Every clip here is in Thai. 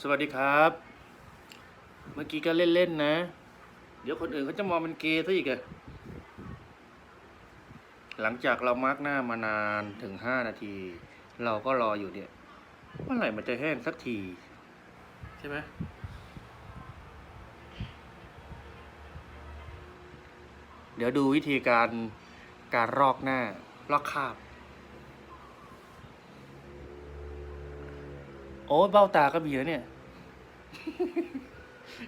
สวัสดีครับ เมื่อกี้ก็เล่น ๆ นะ เดี๋ยวคนอื่นเขาจะมองเป็นเกย์ซะอีกอะหลังจากเรามาร์กหน้ามานานถึงห้านาที เราก็รออยู่เนี่ยเมื่อไหร่มันจะแห้งสักที ใช่ไหมเดี๋ยวดูวิธีการการรอกหน้า ลอกคาบ โอ้ยเบ้าตาก็มีแล้วเนี่ย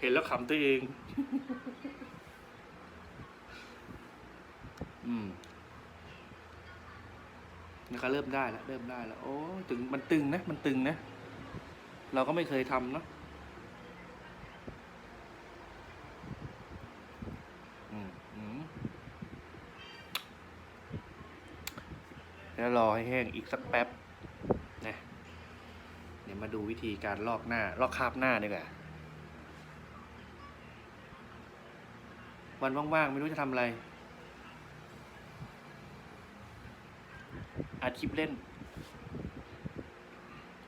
เห็นแล้วขำตัวเอง อืมนี่ก็เริ่มได้แล้วเริ่มได้แล้ว โอ้ยตึงมันตึงนะ มันตึงนะ เราก็ไม่เคยทำเนาะอืมอืมแล้วรอให้แห้งอีกสักแป๊บนะเดี๋ยวมาดูวิธีการลอกหน้า ลอกคาบหน้าดีกว่าวันว่างๆ ไม่รู้จะทำอะไรอัดคลิปเล่น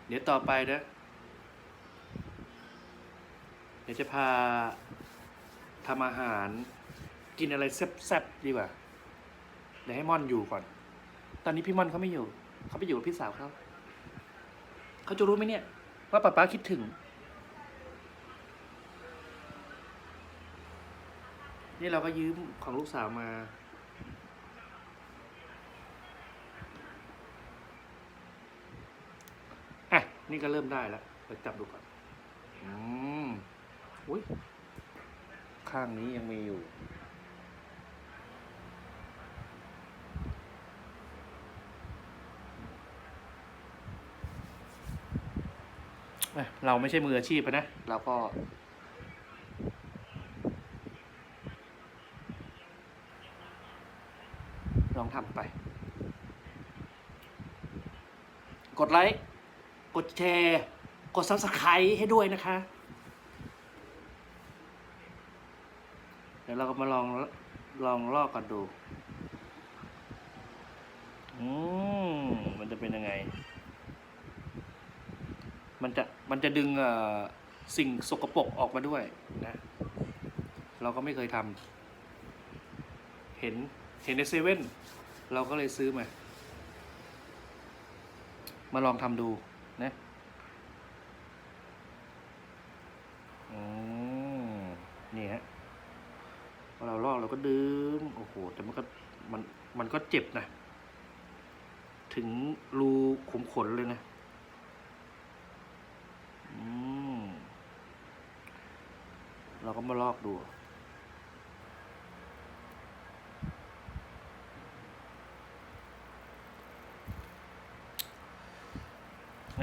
เดี๋ยวต่อไปนะเดี๋ยวจะพาทำอาหาร กินอะไรแซ่บๆดีกว่า เดี๋ยวให้ม่อนอยู่ก่อน ตอนนี้พี่ม่อนเขาไม่อยู่ เขาไปอยู่กับพี่สาวเขา เขาจะรู้ไหมเนี่ย ว่าป๊าป๊าคิดถึง นี่เราก็ยืมของลูกสาวมา อะ นี่ก็เริ่มได้แล้วไปจับดูก่อน อืมอุ้ยข้างนี้ยังมีอยู่ เราไม่ใช่มืออาชีพนะเราก็ ลองทำไป กดไลค์ กดแชร์ กด subscribe ให้ด้วยนะคะ เดี๋ยวเราก็มาลองลองลอกกันดู อืม มันจะเป็นยังไง มันจะมันจะดึงสิ่งสกปรกออกมาด้วยนะ เราก็ไม่เคยทำเห็นเห็นในเซเว่นเราก็เลยซื้อมา มาลองทำดูนะอืมนี่ฮะพอเราลอกเราก็ดึง โอ้โห แต่มันก็มันมันก็เจ็บนะ ถึงรูขุมขนเลยนะ อืม เราก็มาลอกดู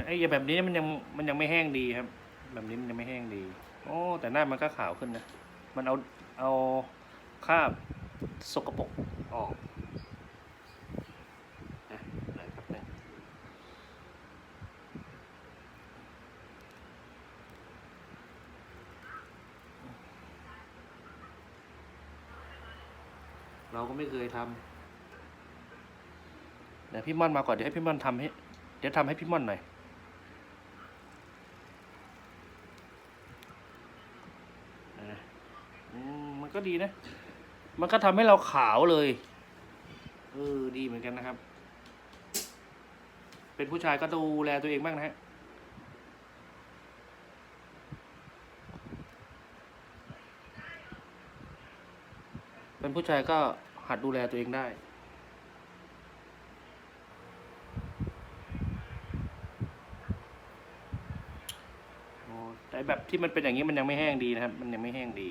ไอ้แบบนี้มันยังมันยังไม่แห้งดีครับ แบบนี้มันยังไม่แห้งดี โอ้แต่หน้ามันก็ขาวขึ้นนะ มันเอาเอาคราบสกปรกออกนะไหนแป๊บนึง เราก็ไม่เคยทำเดี๋ยวพี่ม่อนมาก่อนเดี๋ยวให้พี่ม่อนทำให้ เดี๋ยวทำให้พี่ม่อนหน่อยมมันก็ดีนะ มันก็ทำให้เราขาวเลย เออ ดีเหมือนกันนะครับ เป็นผู้ชายก็ดูแลตัวเองบ้างนะฮะเป็นผู้ชายก็ หัดดูแลตัวเองได้โอ้แต่แบบที่มันเป็นอย่างนี้มันยังไม่แห้งดีนะครับ มันยังไม่แห้งดี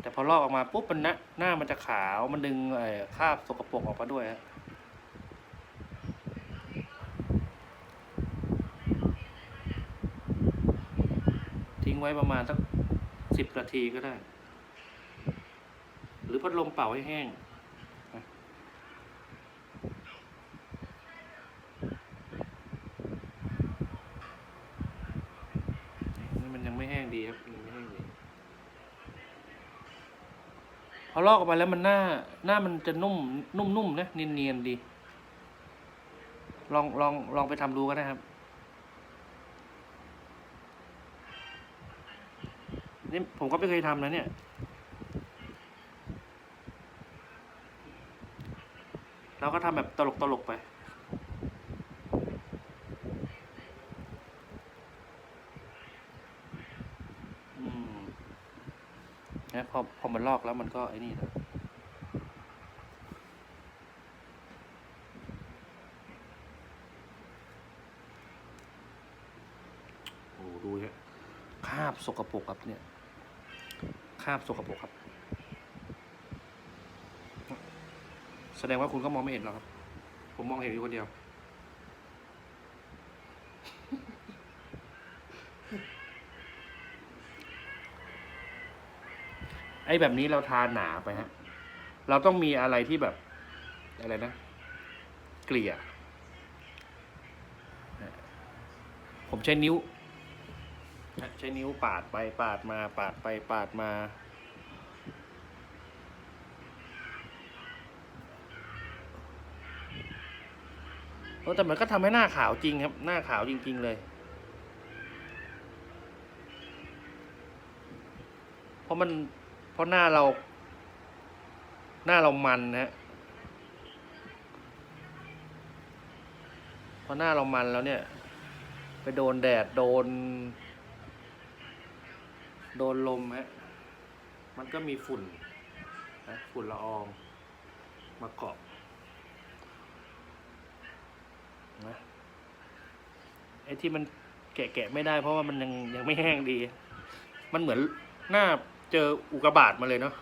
แต่พอลอกออกมาปุ๊บมันน้าหน้ามันจะขาวมันดึงไอ้คราบสกปรกออกมาด้วยฮะทิ้งไว้ประมาณสักสิบนาทีก็ได้ หรือพัดลมเป่าให้แห้ง นี่มันยังไม่แห้งดีครับยังไม่แห้งดีพอลอกออกมาแล้วมันหน้า หน้ามันจะนุ่ม นุ่มๆนะเนียนๆดี ลองลองลองไปทำดูก็ได้ครับนี่ผมก็ไม่เคยทำนะเนี่ย เราก็ทำแบบตลกตลกๆไป อืมนะพอพอมันลอกแล้วมันก็ไอ้นี่นะโอ้ดูฮะคราบสกปรกครับเนี่ยคราบสกปรกครับ แสดงว่าคุณก็มองไม่เห็นหรอกครับ ผมมองเห็นอยู่คนเดียว ไอ้แบบนี้เราทาหนาไปฮะ เราต้องมีอะไรที่แบบ อะไรนะ เกลี่ย ผมใช้นิ้ว ใช้นิ้วปาดไปปาดมา ปาดไปปาดมา แต่มันก็ทำให้หน้าขาวจริงครับ หน้าขาวจริง ๆ เลย เพราะมันเพราะหน้าเรา หน้าเรามันนะฮะพอหน้าเรามันแล้วเนี่ย ไปโดนแดดโดน โดนลมฮะมันก็มีฝุ่นนะฝุ่นละออง มาเกาะ นะไอ้ที่มันแกะๆไม่ได้เพราะว่ามันยังยังไม่แห้งดี มันเหมือนหน้าเจออุกกาบาตมาเลยเนาะ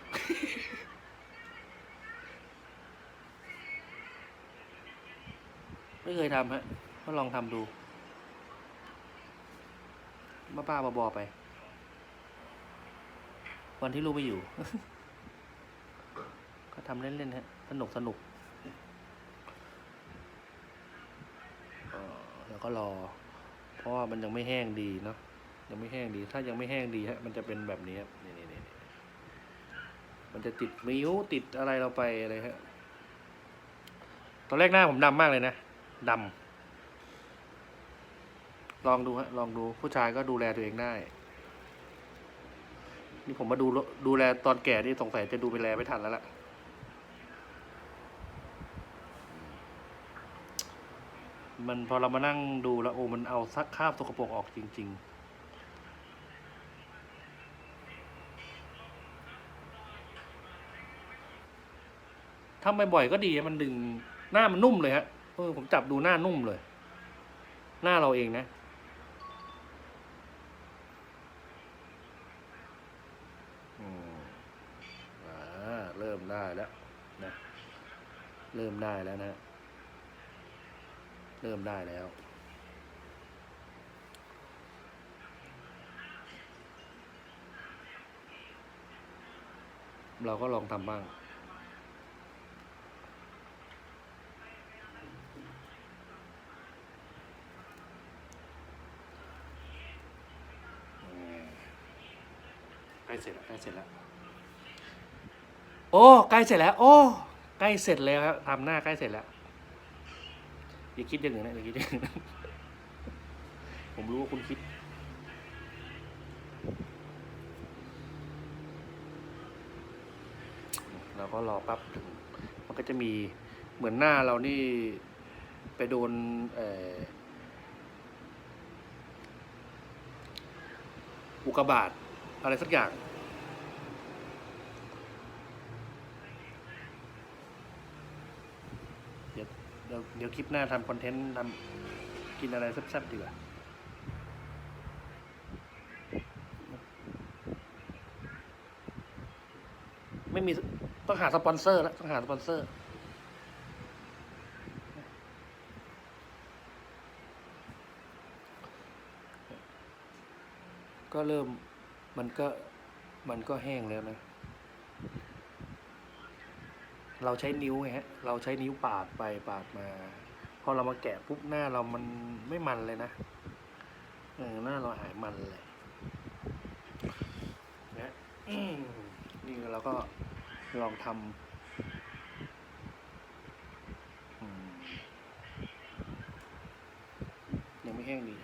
ไม่เคยทำฮะก็ลองทำดูบ้าบ้าๆบอๆไป วันที่ลูกไม่อยู่ ก็ทำเล่นๆฮะ สนุกสนุกเอ่อ แล้วก็รอ เพราะว่ามันยังไม่แห้งดีเนาะยังไม่แห้งดี ถ้ายังไม่แห้งดีฮะมันจะเป็นแบบนี้ครับนี่นี่นี่มันจะติดมิ้วติดอะไรเราไปอะไรฮะตอนแรกหน้าผมดำมากเลยนะดำลองดูฮะลองดูผู้ชายก็ดูแลตัวเองได้ นี่ผมมาดูดูแลตอนแก่นี่สงสัยจะดูไปแลไม่ทันแล้วล่ะ มันพอเรามานั่งดูแล้วโอ้มันเอาซักคราบสกปรกออกจริง ๆทำบ่อยๆก็ดีมันดึงหน้ามันนุ่มเลยฮะเออผมจับดูหน้านุ่มเลย หน้าเราเองนะ อืมอ่าเริ่มได้แล้วนะ เริ่มได้แล้วนะ เริ่มได้แล้ว เราก็ลองทำบ้าง ใกล้เสร็จแล้วใกล้เสร็จแล้ว โอ้ ใกล้เสร็จแล้ว โอ้ ใกล้เสร็จแล้วครับทำหน้าใกล้เสร็จแล้ว อย่าคิดอย่างอื่นนะอย่าคิดอย่างอื่นะผมรู้ว่าคุณคิด เราก็รอปั๊บถึงมันก็จะมีเหมือนหน้าเรานี่ไปโดนอุกกาบาตอะไรสักอย่าง เดี๋ยว เดี๋ยวเดี๋ยวคลิปหน้าทำคอนเทนต์ทำกินอะไรแซ่บๆดีกว่าไม่มีต้องหาสปอนเซอร์แล้วต้องหาสปอนเซอร์ก็เริ่มมันก็มันก็แห้งแล้วนะ เราใช้นิ้วไงฮะเราใช้นิ้วปาดไปปาดมา พอเรามาแกะปุ๊บหน้าเรามันไม่มันเลยนะเออหน้าเราหายมันเลยนะนี่เราก็ลองทำยังไม่แห้งดี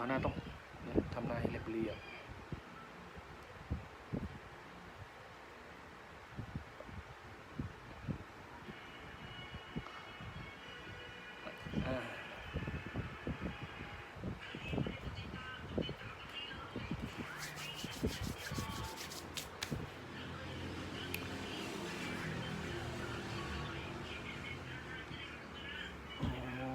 ราวหน้าต้องทำหน้าให้เรียบเรียบอ่าอ๋อ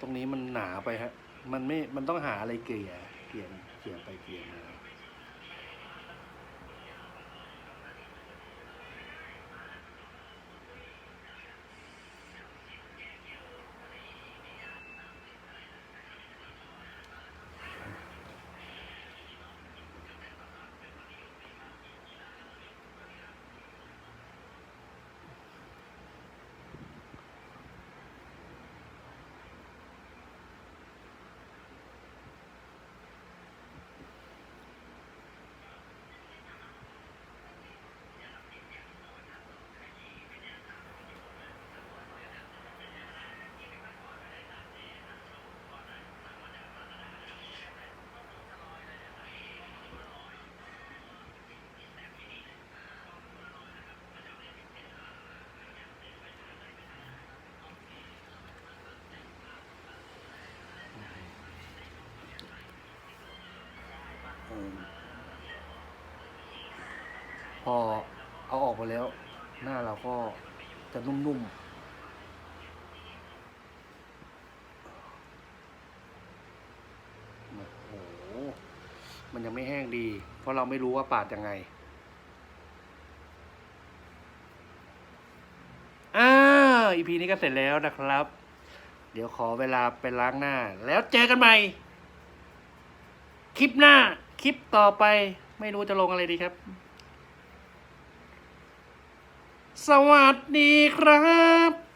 ตรงนี้มันหนาไปฮะ มันไม่ มันต้องหาอะไรเกลี่ยเกลี่ยเกลี่ยไปเกลี่ยมา อืมพ อเอาออกไปแล้ว หน้าเราก็จะนุ่มๆโอ้โหมันยังไม่แห้งดี เพราะเราไม่รู้ว่าปาดยังไงอ้าอีพีนี้ก็เสร็จแล้วนะครับ เดี๋ยวขอเวลาไปล้างหน้า แล้วเจอกันใหม่ คลิปหน้า คลิปต่อไป ไม่รู้จะลงอะไรดีครับ สวัสดีครับ